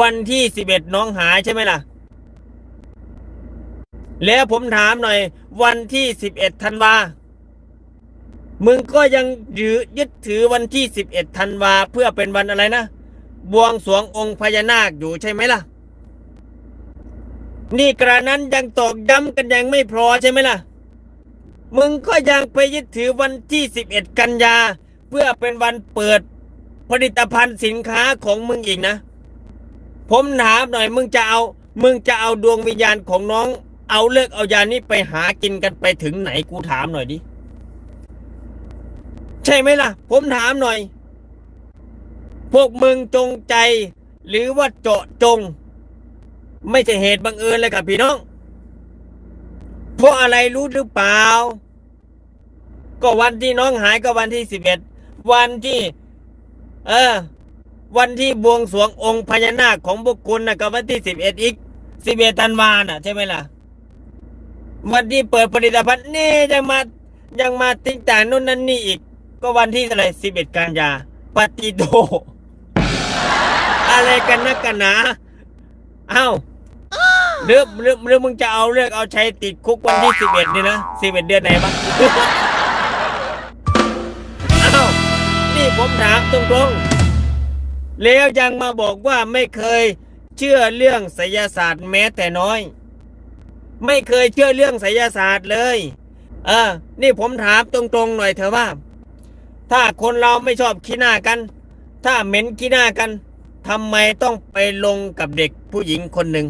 วันที่สิบเอ็ดน้องหายใช่ไหมล่ะ แล้วผมถามหน่อย วันที่สิบเอ็ดธันวา มึงก็ยังยืยึดถือวันที่สิบเอ็ดธันวาเพื่อเป็นวันอะไรนะบวงสรวงองค์พญานาคอยู่ใช่ไหมล่ะ นี่กระนั้นยังตอกย้ำกันยังไม่พอใช่ไหมล่ะ มึงก็ยังไปยึดถือวันที่สิบเอ็ดกันยา เพื่อเป็นวันเปิดผลิตภัณฑ์สินค้าของมึงอีกนะ ผมถามหน่อยมึงจะเอา มึงจะเอาดวงวิญญาณของน้อง เอาเลิกเอายานี้ไปหากินกันไปถึงไหนกูถามหน่อยดิ ใช่ไหมล่ะ ผมถามหน่อย พวกมึงจงใจ หรือว่าเจาะจง ไม่ใช่เหตุบังเอิญเลยกับพี่น้อง เพราะอะไรรู้หรือเปล่า ก็วันที่น้องหายก็วันที่สิบเอ็ดวันที่ เออ วันที่บวงสรวงองค์พญานาคของบุคคลนะก็วันที่สิบเอ็ดอีกสิบเอ็ดธันวาน่ะ ใช่ไหมล่ะ วันที่เปิดผลิตภัณฑ์นี่ยังมายังมาติ้งแต่างนู่นนั่นนี่อีก ก็วันที่อะไรสิบเอ็ดกันยาปฏิโดอะไรกันนักกันนาเอ้าหรือหรือหรือมึงจะเอาเลือกเอาใชัยติดคุกวันที่สิบเอ็ดนี่นะสิบเอ็ดเดือนไหนบ้างเอ้านี่ผมถามตรงๆ แล้วยังมาบอกว่าไม่เคยเชื่อเรื่องไสยศาสตร์แม้แต่น้อย ไม่เคยเชื่อเรื่องไสยศาสตร์เลยเออนี่ผมถามตรงๆหน่อยเถอะว่า ถ้าคนเราไม่ชอบขี้หน้ากัน ถ้าเหม็นขี้หน้ากันทำไมต้องไปลงกับเด็กผู้หญิงคนหนึ่ง